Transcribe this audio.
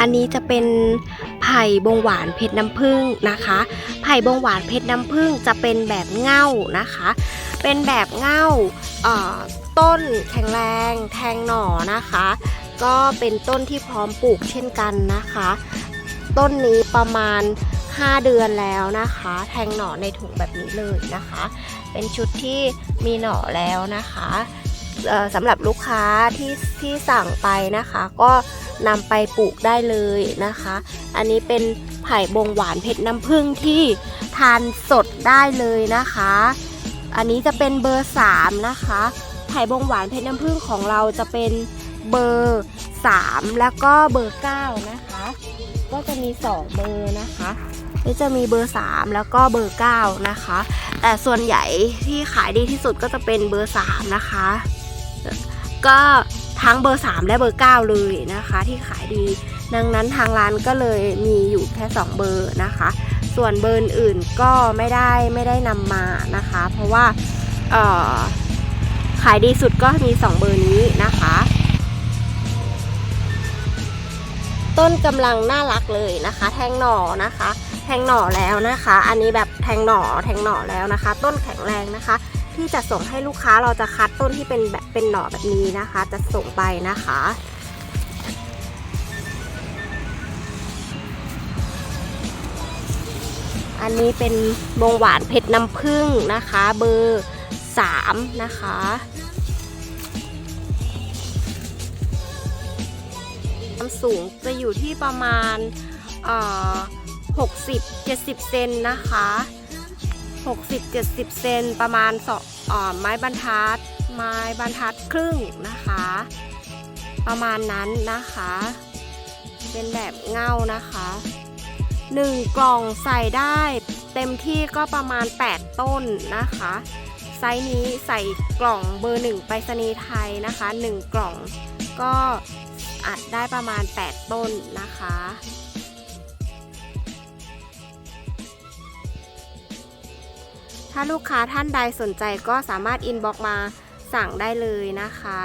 อันนี้จะเป็นไผ่บงหวานเพชรน้ำผึ้งนะคะ ไผ่บงหวานเพชรน้ำผึ้งจะเป็นแบบเง่านะคะ เป็นแบบเง่าต้นแข็งแรงแทงหน่อนะคะ ก็เป็นต้นที่พร้อมปลูกเช่นกันนะคะ ต้นนี้ประมาณ 5 เดือนแล้วนะคะ แทงหน่อในถุงแบบนี้เลยนะคะ เป็นชุดที่มีหน่อแล้วนะคะ สำหรับลูกค้าที่ที่สั่งไปนะคะ ก็นำไปปลูกได้เลยนะคะ อันนี้เป็นไผ่บงหวานเพชรน้ำผึ้งที่ทานสดได้เลยนะคะ อันนี้จะเป็นเบอร์ 3 นะคะ ไผ่บงหวานเพชรน้ำผึ้งของเราจะเป็นเบอร์ 3 แล้วก็เบอร์ 9 นะคะ ก็จะมี 2 เบอร์นะคะนี่จะมีเบอร์ 3 แล้วก็เบอร์ 9 นะคะ แต่ส่วนใหญ่ที่ขายดีที่สุดก็จะเป็นเบอร์ 3 นะคะ ก็ทั้งเบอร์ 3 และเบอร์ 9 เลยนะคะ ที่ขายดี ดังนั้นทางร้านก็เลยมีอยู่แค่ 2 เบอร์นะคะ ส่วนเบอร์อื่นก็ไม่ได้ไม่ได้นำมานะคะ เพราะว่าขายดีสุดก็มี 2 เบอร์นี้นะคะ ต้นกำลังน่ารักเลยนะคะ แทงหน่อนะคะ แทงหน่อแล้วนะคะ อันนี้แบบแทงหน่อแทงหน่อแล้วนะคะ ต้นแข็งแรงนะคะ ที่จะส่งให้ลูกค้าเราจะคัดต้นที่เป็นแบบเป็นหน่อแบบนี้นะคะ จะส่งไปนะคะ อันนี้เป็นบงหวานเพชรน้ำผึ้งนะคะ เบอร์3นะคะความสูงจะอยู่ที่ประมาณเอ่อ60 70 เซนนะคะ 60 70 เซนประมาณสองอ่อไม้บรรทัด ไม้บรรทัดครึ่งนะคะ ประมาณนั้นนะคะ เป็นแบบเง่านะคะ 1 กล่องใส่ได้เต็มที่ก็ประมาณ 8 ต้นนะคะ ไซส์นี้ใส่กล่องเบอร์1ไปรษณีย์ไทยนะคะ 1 กล่องก็อัดได้ประมาณ 8 ต้นนะคะ ถ้าลูกค้าท่านใดสนใจก็สามารถอินบ็อกมาสั่งได้เลยนะคะ